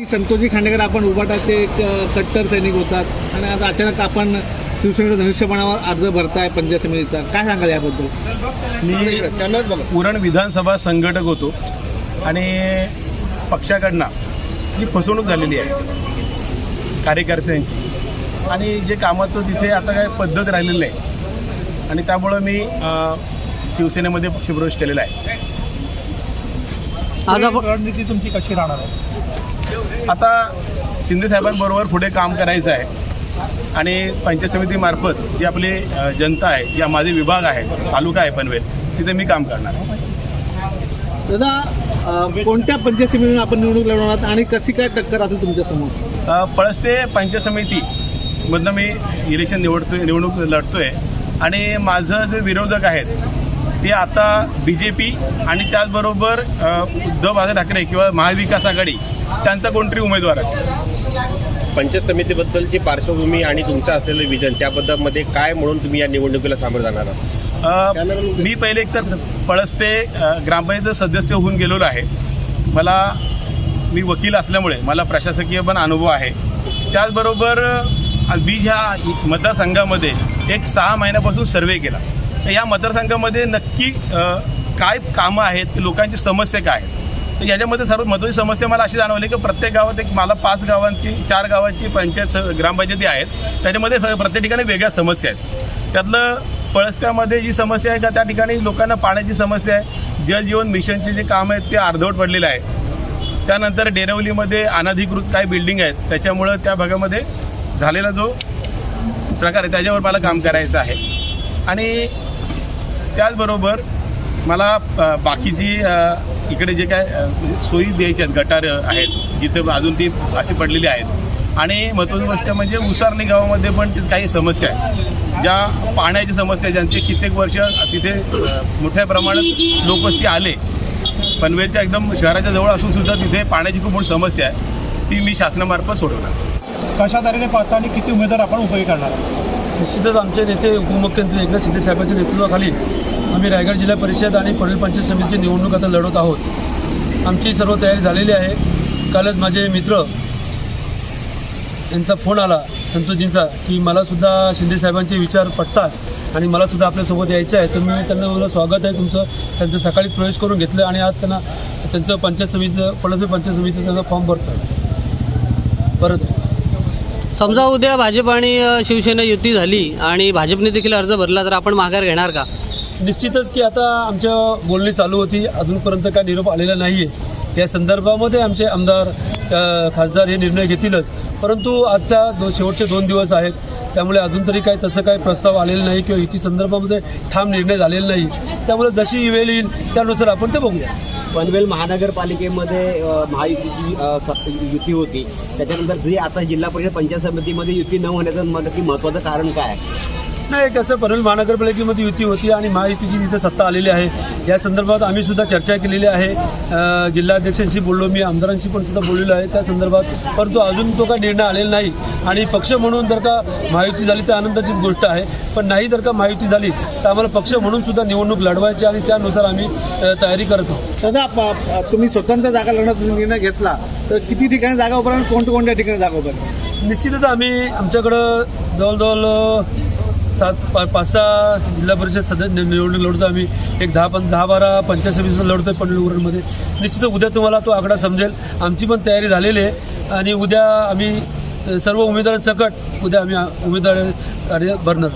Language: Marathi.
संतोषजी खांडेकर आपण उभाटाचे एक कट्टर सैनिक होतात. आणि आज अचानक आपण शिवसेनेच्या धनुष्यबाणावर अर्ज भरताय पंचायत समितीचा. काय सांगाल याबद्दल? मी उरण विधानसभा संघटक होतो. आणि पक्षाकडनं ही फसवणूक झालेली आहे. कार्यकर्त्यांची. आणि जे कामाचं तिथे आता काय पद्धत राहिलेली नाही. आणि त्यामुळं मी शिवसेनेमध्ये पक्षप्रवेश केलेला आहे. आज आपण रणनीती तुमची कशी राहणार आहे? आता शिंदे साहेबांबरोबर पुढे काम करायचं आहे. आणि पंचायत समितीमार्फत जी आपली जनता आहे या माझे विभाग आहे तालुका आहे पनवेल तिथे मी काम करणार दादा कोणत्या पंचायत समितीतून आपण निवडणूक लढवणार आणि कशी काय टक्कर असेल तुमच्यासमोर? अ, पळसते पंचायत समितीमधनं मी इलेक्शन निवडतोय निवडणूक लढतोय. आणि माझं जे विरोधक आहेत ते आता बी जे पी आणि त्याचबरोबर उद्धव बाळासाहेब ठाकरे किंवा महाविकास आघाडी त्यांचा कोणतरी उमेदवार असेल. पंचायत समितीबद्दलची पार्श्वभूमी आणि तुमचं असलेलं विजन त्याबद्दलमध्ये काय म्हणून तुम्ही या निवडणुकीला सामोरं जाणार आहात? मी पहिले एकतर पळसते अ, ग्रामपंचायत सदस्य होऊन गेलेलो आहे. मला मी वकील असल्यामुळे मला प्रशासकीय पण अनुभव आहे. त्याचबरोबर मी ह्या मतदारसंघामध्ये एक सहा महिन्यापासून सर्वे केला. तर या मतदारसंघामध्ये नक्की काय कामं आहेत लोकांची समस्या काय आहेत? याच्यामध्ये सर्वात महत्त्वाची समस्या मला अशी जाणवली की प्रत्येक गावात एक मला पाच गावांची चार गावांची पंचायत स- ग्रामपंचायती आहेत. त्याच्यामध्ये प्रत्येक ठिकाणी वेगळ्या समस्या आहेत. त्यातलं पळसत्यामध्ये जी समस्या आहे का त्या ठिकाणी लोकांना पाण्याची समस्या आहे. जल जीवन मिशनचे जे काम आहेत ते अर्धवट पडलेलं आहे. त्यानंतर डेरवलीमध्ये अनधिकृत काही बिल्डिंग आहेत. त्याच्यामुळं त्या भागामध्ये झालेला जो प्रकार आहे त्याच्यावर मला काम करायचं आहे. आणि त्याचबरोबर मला बाकीची इकडे जे काय सोयी द्यायच्या आहेत गटार आहेत जिथे अजून ती अशी पडलेली आहेत. आणि महत्त्वाची गोष्ट म्हणजे उसारणी गावामध्ये पण काही समस्या आहेत. ज्या पाण्याची समस्या आहे, ज्यांचे कित्येक वर्ष तिथे मोठ्या प्रमाणात लोकवस्ती आले. पनवेलच्या एकदम शहराच्या जवळ असून सुद्धा तिथे पाण्याची खूप मोठी समस्या आहे. ती मी शासनामार्फत सोडवणार. कशा तऱ्हेने पाहता आणि किती उमेदवार आपण उपयोगी करणार? निश्चितच आमचे नेते उपमुख्यमंत्री एकनाथ शिंदे साहेबांच्या नेतृत्वाखाली आम्ही रायगड जिल्हा परिषद आणि पनवेल पंचायत समितीची निवडणूक आता लढवत आहोत. आमची सर्व तयारी झालेली आहे. कालच माझे मित्र यांचा फोन आला संतोषजींचा की मला सुद्धा शिंदे साहेबांचे विचार पटतात आणि मलासुद्धा आपल्यासोबत यायचं आहे. तर मी त्यांना मला स्वागत आहे तुमचं. त्यांचं सकाळी प्रवेश करून घेतलं आणि आज त्यांना त्यांचं पंचायत समितीचं पळसवे पंचायत समितीचं त्यांचा फॉर्म भरतो परत. समजा उद्या भाजप आणि शिवसेना युती झाली आणि भाजपने देखील अर्ज भरला तर आपण माघार घेणार का? निश्चितच की आता आमच्या बोलणी चालू होती. अजूनपर्यंत काय निरोप आलेला नाही आहे या संदर्भामध्ये आमचे आमदार खासदार हे निर्णय घेतीलच. परंतु आजच्या दो शेवटचे दोन दिवस आहेत. त्यामुळे अजून तरी काय तसं काही प्रस्ताव आलेला नाही किंवा युती संदर्भामध्ये ठाम निर्णय झालेला नाही. त्यामुळे जशी वेळ येईल त्यानुसार आपण ते बघूया. पनवेल महानगरपालिकेमध्ये महायुतीची युती होती. त्याच्यानंतर जरी आता जिल्हा परिषद पंचायत समितीमध्ये युती न होण्याचं म- नक्की महत्त्वाचं कारण काय? आहे? नाही त्याचं पनवेल महानगरपालिकेमध्ये युती होती आणि महायुतीची तिथे सत्ता आलेली आहे. या संदर्भात आम्ही सुद्धा चर्चा केलेली आहे. जिल्हाध्यक्षांशी बोललो मी आमदारांशी पण सुद्धा बोललेलो आहे. त्या संदर्भात परंतु अजून तो काय निर्णय आलेला नाही. आणि पक्ष म्हणून जर का महायुती झाली तर आनंदाचीच गोष्ट आहे. पण नाही जर का महायुती झाली तर आम्हाला पक्ष म्हणून सुद्धा निवडणूक लढवायची आणि त्यानुसार आम्ही तयारी करत दादा तुम्ही स्वतंत्र जागा लढण्याचा निर्णय घेतला तर किती ठिकाणी जागा उभं आणि कोणत्या कोणत्या ठिकाणी जागा उभं निश्चितच आम्ही आमच्याकडं जवळजवळ सात पा पाच सहा जिल्हा परिषद सध्या निवडणूक लढतो आम्ही. एक दहा पण दहा बारा पंचायत समितीचं लढतोय पंढरपूरमध्ये निश्चित उद्या तुम्हाला तो आकडा समजेल. आमची पण तयारी झालेली आहे आणि उद्या आम्ही सर्व उमेदवारांसकट उद्या आम्ही उमेदवार कार्य भरणार.